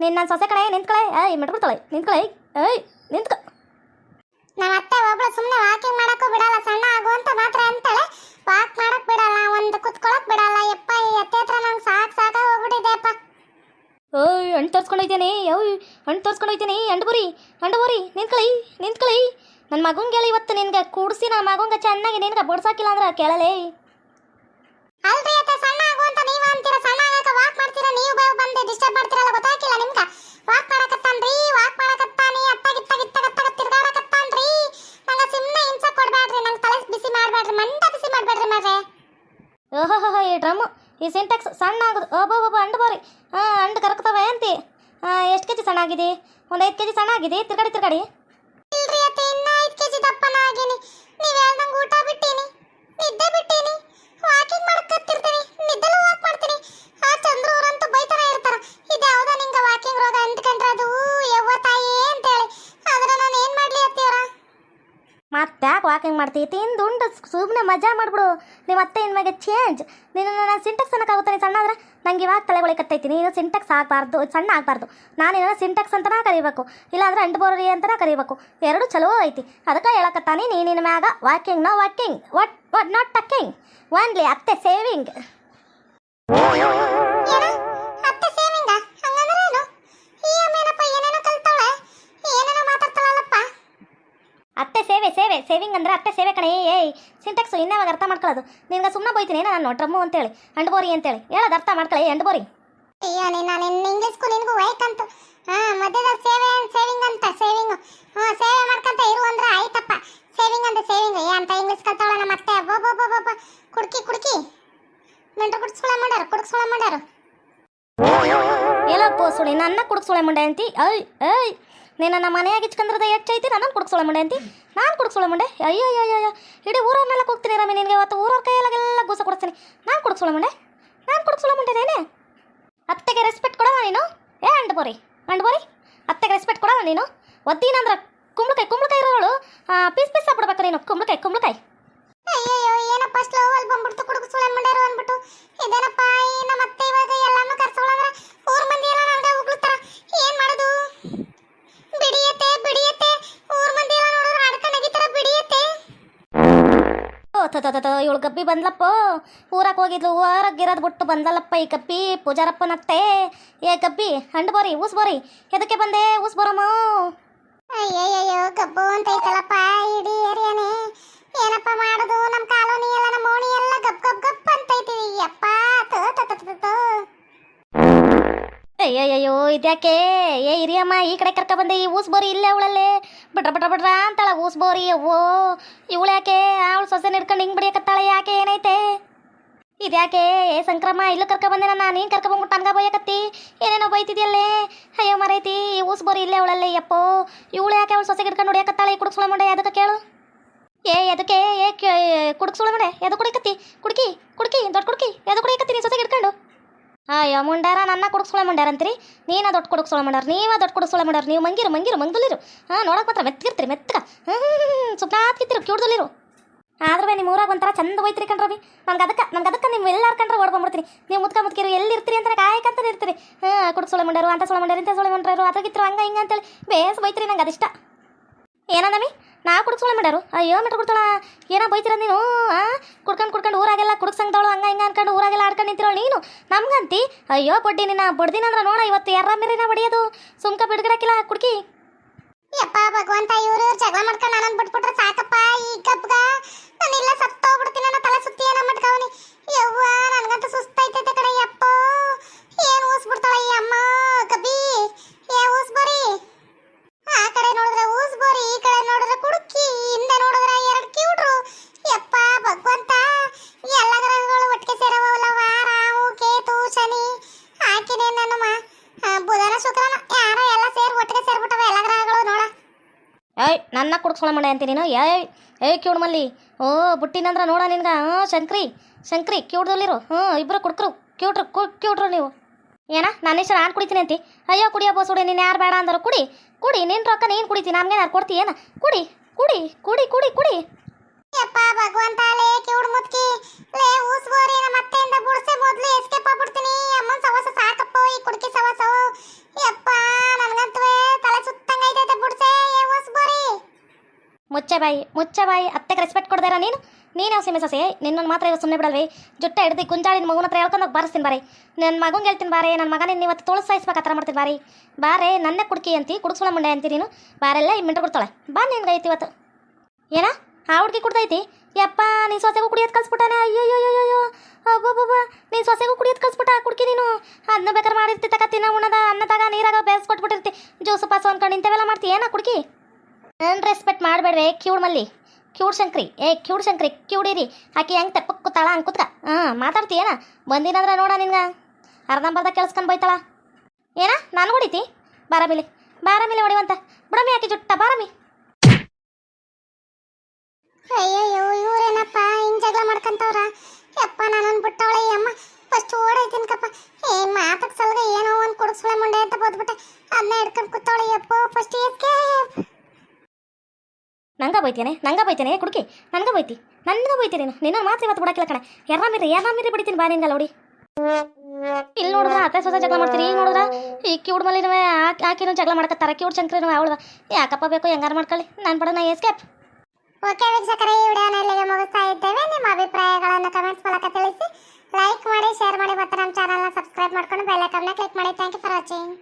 ನೀನು ನನ್ನ ಸೊಸೆ ಕಡೆ ನಿಂತ್ಕಳೆ ಏಯ್ ಮೆಟ್ಕೊಡ್ತಾಳೆ ನಿಂತ್ಕಳೆ ಏಯ್ ನಿಂತ್ಕ. ನಮ್ಮ ಅತ್ತೆ ಒಬ್ಳು ಸುಮ್ಮನೆ ವಾಕಿಂಗ್ ಮಾಡಕ್ಕೂ ಬಿಡಲ್ಲ ಸಣ್ಣ ಆಗು ಅಂತ ಮಾತ್ರ ಅಂತಾಳೆ. ವಾಕ್ ಮಾಡಕ್ ಬಿಡಲ್ಲ ಒಂದು ಕುತ್ಕೊಳಕ್ ಬಿಡಲ್ಲ. ಯಪ್ಪ ಈ ಅತ್ತೆ ಹತ್ರ ನಂಗೆ ಸಾಕ್ ಸಾಕ ಹೋಗ್ಬಿಟ್ಟಿದೆಪ್ಪ ಓಯ್ ಹಣ್ಣು ತೋರ್ಸ್ಕೊಂಡು ಹೋಯ್ತೇನೆ. ಓಯ್ ಹಣ್ಣು ತೋರ್ಸ್ಕೊಂಡು ಹೋಯ್ತೇನೆ. ಅಂಡು ಬರಿ ಅಂಡು ಬರಿ ನಿಂತ್ಕಳಿ ನಿಂತ್ಕಳಿ ನನ್ನ ಮಗಂಗೆ ಹೇಳಿ ಇವತ್ತು ನಿನ್ಗೆ ಕೂಡಿಸಿ ನನ್ನ ಮಗಂಗೆ ಚೆನ್ನಾಗಿ ನಿನ್ಗೆ ಬಡ್ಸಾಕಿಲ್ಲ ಅಂದ್ರೆ ಕೇಳಲೇ. ಅಲ್ರಿ ಅತ್ತೆ ಸಣ್ಣ ಆಗು ಅಂತ ನೀವ ಅಂತೀರ? ಸಣ್ಣ ವಾಕ್ ಮಾಡ್ತೀರಾ? ನೀವು ಬಂದೆ ಡಿಸ್ಟರ್ಬ್ ಮಾಡ್ತೀರಲ್ಲ ಗೊತ್ತಾಗಿಲ್ಲ ನಿಮ್ಗ. ವಾಕ್ ಮಾಡಕತ್ತಾನ್ರಿ ವಾಕ್ ಮಾಡಕತ್ತಾನಿ. ಅತ್ತಾಗ ಇತ್ತಾಗ ಇತ್ತಾಗ ಅತ್ತಾಗ ತಿರ್ಗಾಡಕತ್ತಾನ್ರಿ. ನಂಗ ಸುಮ್ಮನೆ ಹಿಂಸೆ ಕೊಡ್ಬೇಡ್ರಿ ನಂಗೆ ತಲೆ ಬಿಸಿ ಮಾಡ್ಬೇಡ್ರಿ ಮಂಡ ಬಿಸಿ ಮಾಡ್ಬೇಡ್ರಿ ಮಾರ್ರೆ. ಓಹೋಹೋ ಈ ಡ್ರಮ್ ಈ ಸಿಂಟ್ಯಾಕ್ಸ್ ಸಣ್ಣ ಆಗೋದು. ಒಬ್ಬೊಬ್ಬ ಅಂಡು ಬಾರಿ. ಅಂಡ್ ಅಂಡು ಕರಕ್ತವೆ ಆ ಎಷ್ಟು ಕೆಜಿ ಸಣ್ಣ ಆಗಿದೆ? ಒಂದು ಐದು ಕೆ ಜಿ ಸಣ್ಣ ಆಗಿದೆ. ತಿರ್ಗಾಡಿ ತಿರ್ಗಾಡಿ. ಇಲ್ರಿ ಅತ್ತೆ ಇನ್ನ ಐದು ಕೆಜಿ ದಪ್ಪನ ಆಗಿನಿ. ನೀವ್ ಹೇಳ್ದಂಗ ಊಟ ಬಿಟ್ಟೀನಿ. ನಿದ್ದೆ ಬಿಟ್ಟೀನಿ. ವಾಕಿಂಗ್ ಮಾಡ್ಕೊತಿರ್ತೀನಿ ನಿದ್ದೆಲ್ಲ ವಾಕ್ ಮಾಡ್ತೀನಿ ಆ ಚಂದ್ರವ್ರಂತೂ ಬೈತಾನೆ ಇರ್ತಾರ ವಾಕಿಂಗ್ ರೋಗ ಅಂದ್ಕೊಂಡ್ರೆ ಅದು? ಯವ್ವ ತಾಯಿ ಅಂತ ಹೇಳಿ ಆದ್ರೆ ನಾನು ಏನು ಮಾಡ್ಲಿ ಅತ್ತಿಯವ್ರ? ಮತ್ತೆ ಯಾಕೆ ವಾಕಿಂಗ್ ಮಾಡ್ತೀವಿ ತಿಂದು ಉಂಡು ಸುಮ್ಮನೆ ಮಜಾ ಮಾಡ್ಬಿಡು. ನಿಮ್ಮ ಅತ್ತೆ ಇನ್ಮೇಲೆ ಚೇಂಜ್ ನೀನು ನಾನು ಸಿಂಟೆಕ್ಸ್ ಅನ್ನೋಕ್ಕಾಗುತ್ತಾನೆ ಸಣ್ಣ ಆದ್ರೆ ನಂಗೆ ಇವಾಗ ತಲೆಗೊಳಿಕತ್ತೈತಿ ನೀನು ಸಿಂಟೆಕ್ಸ್ ಆಗಬಾರ್ದು, ಸಣ್ಣ ಆಗಬಾರ್ದು. ನಾನು ಏನೋ ಸಿಂಟೆಕ್ಸ್ ಅಂತನ ಕರಿಬೇಕು. ಇಲ್ಲಾಂದ್ರೆ ಅಂಡು ಬೋರಿ ಅಂತನ ಕರಿಬೇಕು. ಎರಡು ಚಲೋ ಐತಿ. ಅದಕ್ಕೆ ಹೇಳಕತ್ತಾನೆ, ನೀನು ನಿನ್ನ ಮ್ಯಾಗ walking no walking what what not talking only ಅತ್ತೆ ಸೇವಿಂಗ್ ಅತ್ತೆ ಸೇವೆ ಕಣೆ. ಏಯ್ ಸಿಂಟೆಕ್ಸು ಇನ್ನೇವಾಗ ಅರ್ಥ ಮಾಡ್ಕೊಳ್ಳೋದು? ನಿನ್ಗೆ ಸುಮ್ಮನೆ ಬೈತೀನಿ ನಾನು ಡ್ರಮ್ಮು ಅಂತೇಳಿ. ಅಂಡ್ಬೋರಿ ಅಂತೇಳಿ. ಹೇಳೋದು ಅರ್ಥ ಮಾಡ್ಕೊಳ್ಳಿ ಅಂಡ್ಬೋರಿ. ಅಯ್ಯೋ ನಿನ್ನ ನಿನ್ನ ಇಂಗ್ಲೀಷ್ಗೂ ನಿನಗೂ ವೈಕಂತು ಹಾ ಮಧ್ಯದಲ್ಲಿ ಸೇವೆ ಸೇವಿಂಗ್ ಅಂತ ಸೇವಿಂಗ್ ಹ್ಞೂ ಸೇವೆ ಮಾಡ್ಕೊಂತ ಇರು ಅಂದ್ರೆ ಆಯ್ತಪ್ಪ. ಸೇವಿಂಗ್ ಅಂತ ಸೇವಿಂಗ್ ಏ ಅಂತ ಇಂಗ್ಲೀಷ್ ಕಲ್ತಾಳ ನಮ್ಮ ಅತ್ತೆ. ಒಬ್ಬೊಬ್ಬೊಬ್ಬೊಬ್ಬ ಕುಡ್ಕಿ ಕುಡ್ಕಿ. ಮೆಂಟ್ರು ಕುಡ್ಸ್ಕೊಳ ಮಾಡ್ಯಾರ ಕುಡ್ಸ್ಕೊಳ ಮಾಡ್ಯಾರ ಎಲ್ಲಪ್ಪ ಸುಳಿ ನನ್ನ ಕುಡ್ಸೋಳೆ ಮುಂಡೆ ಅಂತಿ ಅಯ್. ಏಯ್ ನೀನು ನಮ್ಮ ಮನೆಯಾಗ ಇಚ್ಕಂದ್ರದ ಹೆಚ್ಚೈತಿ ನಾನು ಕುಡ್ಸೋಳೆ ಮುಂಡೆ ಅಂತಿ. ನಾನು ಕುಡ್ಸೋಳೆ ಮುಂಡೆ. ಅಯ್ಯೋ ಅಯ್ಯೋ ಅಯ್ಯೋ ಇಡೀ ಊರನ್ನೆಲ್ಲ ಹೋಗ್ತೀನಿ ರಮಿ, ನಿನಗೆ ಇವತ್ತು ಊರವ್ರ ಕೈಯಲ್ಲೆಲ್ಲ ಗುಸ ಕೊಡಿಸ್ತೀನಿ. ನಾನು ಕುಡ್ಸೋಳ ಮುಂಡೆ. ನಾನು ಕುಡ್ಸೋಳೆ ಮುಂಡೆ ನೇನೆ. ಅತ್ತೆಗೆ ರೆಸ್ಪೆಕ್ಟ್ ಕೊಡವ ನೀನು? ಏ ಅಂಡ್ ಬೋರಿ ಅಂಡ್ ಬೋರಿ ಅತ್ತೆಗೆ ರೆಸ್ಪೆಕ್ಟ್ ಕೊಡವ ನೀನು? ಒದ್ದೀನಂದ್ರೆ ಕುಂಬಳಕಾಯಿ ಕುಂಬಳಕಾಯಿ ಇರೋಳು. ಪೀಸ್ ಪೀಸ್ ಆಗ್ಬಿಡ್ಬೇಕು ನೀನು. ಕುಂಬಳಕಾಯಿ ಕುಂಬಳಕಾಯಿ. ಅಯ್ಯಯ್ಯೋ, ಏನಪ್ಪ ಸ್ಲೋ ಅಲ್ಲಿ ಬಂದ್ಬಿಡ್ತು ಸುಳೆ ಮಾಡ್ಯಾರ ಅಂದ್ಬಿಟ್ಟು. ಇದೇನಪ್ಪ ನಮ್ಮ ಅತ್ತೆ ಇವಾಗ ಎಲ್ಲಾನು ಕರ್ಸೋಳಂದ್ರೆ ಊರ್ ಮಂದಿ ಎಲ್ಲ ನನಗೆ ಉಗ್ಳುತ್ತಾರ ಏನ್ ಮಾಡೋದು ಬಿಡಿಯತ್ತೆ ಬಿಡಿಯತ್ತೆ ಊರ್ ಮಂದಿ ಎಲ್ಲ ನೋಡಿದ್ರೆ ಆಡ್ಕೊಂಡು ಅಗಿತಾರ ಬಿಡಿಯತ್ತೆ ಓ ತತ ಇವಳು ಗಬ್ಬಿ ಬಂದ್ಲಪ್ಪ ಊರಕ್ಕೆ ಹೋಗಿದ್ಲು ಊರಾಗಿರೋದು ಬಿಟ್ಟು ಬಂದಲ್ಲಪ್ಪ ಈ ಗಬ್ಬಿ ಪೂಜಾರಪ್ಪನತ್ತೆ ಏ ಗಬ್ಬಿ ಹಂಡು ಬೋರಿ ಊಸ್ ಬೋರಿ ಎದಕ್ಕೆ ಬಂದೆ ಊಸ್ ಬರಮ್ಮ ಅಯ್ಯಯ್ಯೋ ಗಬ್ಬು ಅಂತ ಐತಲಪ್ಪ ಇಡೀ ಏರಿಯಾನೇ ಏನಪ್ಪ ಮಾಡೋದು ನಮ್ಮ ಕಾಲೋನಿ ಎಲ್ಲ ನಮ್ಮ ಓಣಿ ಎಲ್ಲ ಗಪ್ ಗಪ್ ಗಪ್ ಅಂತ ಐತಿ ಅಯ್ಯಯ್ಯೋ ಇದ್ಯಾಕೆ? ಏ, ಹಿರಿಯಮ್ಮ, ಈ ಕಡೆ ಕರ್ಕ ಬಂದೆ, ಈ ಬೋರಿ ಇಲ್ಲೇ ಅವಳಲ್ಲಿ. ಬಿಟ್ರ ಬಿಟ್ರ ಬಿಟ್ರ ಅಂತಾಳ ಬೋರಿ, ಅವ್ವೋ. ಇವಳು ಯಾಕೆ? ಅವಳು ಸೊಸೆ ಹಿಡ್ಕೊಂಡು ಹಿಂಗೆ ಬಿಡಿಯಕತ್ತಾಳೆ, ಯಾಕೆ ಏನೈತೆ? ಇದ್ಯಾಕೆ? ಏ, ಸಂಕ್ರಮ, ಇಲ್ಲೂ ಕರ್ಕ ಬಂದೆ ನಾನು ನೀನು ಕರ್ಕ ಬಂದ್ಬಿಟ್ಟು ತನಗ ಬೈಯಕತ್ತಿ? ಏನೇನೋ ಬೈತಿದ್ಯಲ್ಲೇ? ಅಯ್ಯೋ, ಮರೈತಿ, ಈ ಬೋರಿ ಇಲ್ಲೇ ಅವಳಲ್ಲೇ, ಯಪ್ಪೋ. ಇವಳು ಯಾಕೆ ಅವಳು ಸೊಸೆ ಹಿಡ್ಕೊಂಡು ಹೊಡಿಯಕತ್ತಾಳೆ? ಈ ಕುಡುಕ್ಸುಳ ಮಂಡೆ ಅದಕ್ಕೆ ಕೇಳು. ಏ ಅದಕ್ಕೆ ಏ ಕುಡುಕ್ಸುಳ ಮಂಡೆ ಎದು ಕುಡಿಯಕತ್ತಿ ಕುಡ್ಕಿ ಕುಡ್ಕಿ, ದೊಡ್ಡ ಕುಡ್ಕಿ ಎದು ಕುಡಿಯಕತ್ತಿ ನೀ ಸೊಸೆ ಹಿಡ್ಕೊಂಡು? ಅಯ್ಯೋ ನನ್ನ ಕುಡುಕ್ಸೊಳ ಮುಂಡಾರ ಅಂತೀರಿ? ನೀನ ದೊಡ್ಡ ಕುಡುಕ್ಸೊಳ ಮುಂಡಾರ, ನೀವ ದೊಡ್ಡ ಕುಡುಕ್ಸೊಳ ಮುಂಡಾರ, ನೀವು ಮಂಗಿರು ಮಂಗಿರು, ಮಂಗುಲಿರು. ಹಾಂ, ನೋಡಕ್ ಮಾತ್ರ ಮೆತ್ತಗಿರ್ತೀರಿ, ಮೆತ್ತಗ. ಹ್ಞೂ ಸುಪ್ನಾತ್ಕಿತ್ತಿರು ಕ್ಯೂಡ್ದಲ್ಲಿರು ಆದ್ರೆ ನಿಮ್ಮ ಊರಾಗ ಒಂಥರ ಚಂದ ಹೋಯ್ತಿರಿ ಕಣ್ರಿ ನಂಗೆ ಅದಕ್ಕೆ ನಂಗೆ ಅದಕ್ಕೆ ನೀವು ಎಲ್ಲಾರ ಕಂಡ್ರೆ ಓಡ್ಕೊಂಡ್ಬಿಡ್ತೀನಿ ನೀವು ಮುತ್ಕ ಮುತ್ಕಿರು ಎಲ್ಲಿ ಇರ್ತೀರಿ ಅಂತ ಕಾಯಕಂತ ಇರ್ತೀರಿ. ಹಾಂ ಕುಡುಕ್ ಸೊಳೆ ಅಂತ ಸೊಳೆ ಮುಂಡಾರು ಇಂಥ ಸೊಳೆ ಮುಂಡಾರು ಅದಕ್ಕಿತ್ತು ಹಂಗ ಹಿಂಗೆ ಅಂತೇಳಿ ಬೇಸ್ ಬೈತ್ರಿ ನಂಗೆ ಅದಿಷ್ಟ. ಏನಂದಮಿ ನಾ ಕುಡ್ಸೋಳ ಮಾಡ್ಯಾರು? ಅಯ್ಯೋ ಮೆಟ್ಟ ಕೊಡ್ತಾಳ. ಏನೋ ಬೈತಿರ ನೀನು? ಆ? ಕುಡ್ಕೊಂಡು ಕುಡ್ಕೊಂಡು ಊರಾಗೆಲ್ಲ ಕುಡ್ಸಂಗ್ದವಳು ಹಂಗ ಹಿಂಗ ಅನ್ಕೊಂಡು ಊರಾಗೆಲ್ಲ ಆಡ್ಕೊಂಡು ನಿಂತಿರೋಳು ನೀನು? ನಮ್ಗಂತಿ? ಅಯ್ಯೋ, ಬಡ್ಡಿ, ನಿನ್ನ ಬಡ್ದಿನಂದ್ರ ನೋಡ, ಇವತ್ತು ಎರ್ರ ಮೇರಿನ ಬಡಿಯೋದು? ಸುಮ್ಕ ಬಿಡ್ಗಿಡಕಿಲ್ಲ ಕುಡ್ಕಿ. ಯಪ್ಪ, ಭಗವಂತ, ಇವ್ರು ಜಗಳ ಮಾಡ್ಕೊಂಡು ನಾನು ಬಿಟ್ಬಿಟ್ರೆ ಸಾಕಪ್ಪ, ಈ ಗಬ್ಗ ನಾನಿಲ್ಲ ಸತ್ತೋಗ್ಬಿಡ್ತೀನಿ ಅನ್ನೋ ತಲೆ ಸುತ್ತಿ ಏನೋ ಮಟ್ಕವನಿ. ಯವ್ವ, ನನಗಂತೂ ಸುಸ್ತಾಯ್ತೈತೆ ಕಡೆ ಯಪ್ಪ. ನನ್ನ ಮಣೆ ಅಂತೀನಿ ನೀನು? ಏಯ್ ಏಯ್ ಕ್ಯೂಡ್ ಮಲ್ಲಿ. ಓ, ಬುಟ್ಟಿನಂದ್ರ ನೋಡ ನಿನ್ಗೆ. ಹ್ಞೂ, ಶಂಕ್ರಿ. ಶಂಕ್ರಿ ಕ್ಯೂಡ್ದಲ್ಲಿರು ಹ್ಞೂ ಇಬ್ಬರು ಕುಡ್ಕ್ರು. ಕ್ಯೂಟ್ರು, ಕು, ಕ್ಯೂಟ್ರು ನೀವು. ಏನ, ನನ್ನ ಹೆಸರು ನಾನು ಕುಡಿತೀನಿ ಅಂತಿ? ಅಯ್ಯೋ, ಕುಡಿಯೋ ಸುಡಿ ನೀನು ಯಾರು ಬೇಡ ಅಂದರು? ಕುಡಿ ಕುಡಿ. ನಿನ್ನ ರೊಕ್ಕ ನೀನು ಕುಡಿತೀನಿ ನಮ್ಗೆ ಯಾರು ಕೊಡ್ತೀಯೇನ ಕುಡಿ ಕುಡಿ ಕುಡಿ ಕುಡಿ ಕುಡಿ. ಮುಚ್ಚೆ ಬಾಯಿ ಮುಚ್ಚೆ ಬಾಯಿ ಅತ್ತೆಗೆ ರೆಸ್ಪೆಕ್ಟ್ ಕೊಡ್ದಾರ ನೀನು ನೀನೇ ಸೀಮೆ ಸೊಸೆ? ನಿನ್ನನ್ನು ಮಾತ್ರ ಇರೋ ಸುಮ್ಮನೆ ಬಿಡಲ್ವಿ? ಜುಟ್ಟ ಹಿಡ್ದು ಗುಂಜಾಳಿನ ಮಗುನ ಹತ್ರ ಹೇಳ್ಕೊಂಡು ಬಾರಿಸ್ತೀನಿ ಬಾರಿ. ನನ್ನ ಮಗಂಗೆ ಹೇಳ್ತೀನಿ ಬಾರೆ ನನ್ನ ಮಗನ ನಿನ್ನ ಇವತ್ತು ತೋಳು ಸಾಯಿಸ್ಬೇಕು ಆ ಥರ ಮಾಡ್ತೀನಿ ಬಾರಿ. ಬಾರೆ, ನನ್ನ ಕುಡ್ಕಿ ಅಂತಿ, ಕುಡ್ಸ್ಕೊಳ ಮುಂಡೆ ಅಂತಿ ನೀನು? ಬಾರೆಲ್ಲ ಈ ಮಿಂಟ್ರು ಕೊಡ್ತಾಳೆ. ಬಾ ನಿನ್ಗೆ ಐತಿ ಇವತ್ತು. ಏನ? ಆ ಹುಡುಗಿ ಕುಡ್ದೈತಿ? ಯಪ್ಪ, ನೀನು ಸೊಸೆಗೂ ಕುಡಿಯೋದು ಕಲ್ಸ್ಬಿಟ್ಟಾನೆ? ಅಯ್ಯೋ ಅಯ್ಯೋ ಅಬ್ಬಬ್ಬಬ್ಬ. ನೀನು ಸೊಸೆಗೂ ಕುಡಿಯೋದು ಕಲ್ಸ್ಬಿಟ್ಟ ಕುಡ್ಕಿ ನೀನು? ಅದನ್ನ ಬೇಕಾದ್ರೆ ಮಾಡಿರ್ತಿ ತಕ ತಿನ್ನ ಉಣ್ಣದ ಅನ್ನದಾಗ ನೀರಾಗ ಬೇಯಿಸ್ಕೊಟ್ಬಿಟ್ಟಿರ್ತಿ ಜ್ಯೂಸು ಪಾಸು ಅನ್ಕೊಂಡು ಇಂಥವೆಲ್ಲ ಮಾಡ್ತಿ, ಏನ ಕುಡ್ಕಿ? ನನ್ನ ರೆಸ್ಪೆಕ್ಟ್ ಮಾಡಬೇಡ್ವೆ, ಕ್ಯೂಡ್ ಮಲ್ಲಿ? ಕ್ಯೂಡ್ ಶಂಕ್ರಿ, ಏ ಕ್ಯೂಡ್ ಶಂಕ್ರಿ ಕ್ಯೂಡಿರಿ ಆಕೆ ಹೆಂಗೆ ತೆಪ್ಪಕ್ಕೆ ಕೂತಾಳ ಹಂಗೆ ಕೂತ್ಕ ಹಾಂ ಮಾತಾಡ್ತೀಯೇನ ಬಂದಿನಂದ್ರೆ ನೋಡ ನಿನ್ಗೆ. ಅರ್ಧಂಬರ್ಧ ಕೇಳಿಸ್ಕೊಂಡು ಬೈತಾಳ. ಏನ, ನಾನು ಹೊಡಿತಿ ಬಾರಾಮಿಲಿ ಬಾರಾಮಿಲಿ ಹೊಡಿವಂತ. ಬಿಡಮಿ ಆಕೆ ಜುಟ್ಟ ಬಾರಾಮಿ ಅಯ್ಯಯ್ಯೋ, ಇವ್ರೇನಪ್ಪ, ಹಿಂಗ್ ಜಗಳ ಮಾಡ್ಕೊಂತವ್ರ? ಯಪ್ಪ ನಾನು ಬಿಟ್ಟವಳೆ ಅಮ್ಮ. ಫಸ್ಟ್ ಓಡೈತೀನಿ ಕಪ್ಪ ಏ ಮಾತಕ್ ಸಲ್ಗ ಏನೋ ಒಂದು ಕುಡಿಸ್ಲ ಮುಂಡೆ ಅಂತ ಬೋದ್ಬಿಟ್ಟೆ. ಅದನ್ನ ಹಿಡ್ಕೊಂಡು ಕೂತವಳೆ ಯಪ್ಪ ಫಸ್ಟ್ ಎಸ್ಕೆ ನಂಗ ಬೈತೇನೆ ನಂಗ ಬೈತೇನೆ ಕುಡುಕಿ ನಂಗ ಬೈತಿ. ನನಗ ಬೈತೀರಿ ನಿನ್ನ ಮಾತ್ರ ಇವತ್ತು ಬಿಡಕ್ಕಿಲ್ಲ ಕಣೆ. ಎರ್ರ ಮೀರಿ ಬಿಡ್ತೀನಿ ಬಾ ನಿನ್ಗಲ್ಲ ನೋಡಿ ಇಲ್ಲಿ ನೋಡಿದ್ರ ಅತ್ತೆ ಸೊಸೆ ಜಗಳ ಮಾಡ್ತೀರಿ, ಈಗ ನೋಡಿದ್ರ ಈ ಕಿವುಡ್ ಮಲ್ಲಿನೂ ಆಕಿನೂ ಜಗಳ ಮಾಡ್ಕತ್ತಾರ ಕಿವುಡ್ ಶಂಕರಿನೂ ಅವಳದ ಯಾಕಪ್ಪ ಬೇಕು, ಹೆಂಗಾರ ಮಾಡ್ಕೊಳ್ಳಿ. ನಾನು ಬಡ ನಾ ಎಸ್ಕೇಪ್ ಓಕೆ ವೀಕ್ಷಕರೇ, ಈ ವಿಡಿಯೋನ ಇಲ್ಲಿಗೆ ಮುಗಿಸ್ತಾ ಇದ್ದೇವೆ. ನಿಮ್ಮ ಅಭಿಪ್ರಾಯಗಳನ್ನು ಕಮೆಂಟ್ಸ್ ಮೂಲಕ ತಿಳಿಸಿ. ಲೈಕ್ ಮಾಡಿ ಶೇರ್ ಮಾಡಿ, ಮತ್ತು ನಮ್ಮ ಚಾನಲ್ನ ಸಬ್ಸ್ಕ್ರೈಬ್ ಮಾಡ್ಕೊಂಡು ಬೆಲ್ ಕ್ಲಿಕ್ ಮಾಡಿ. Thank you for watching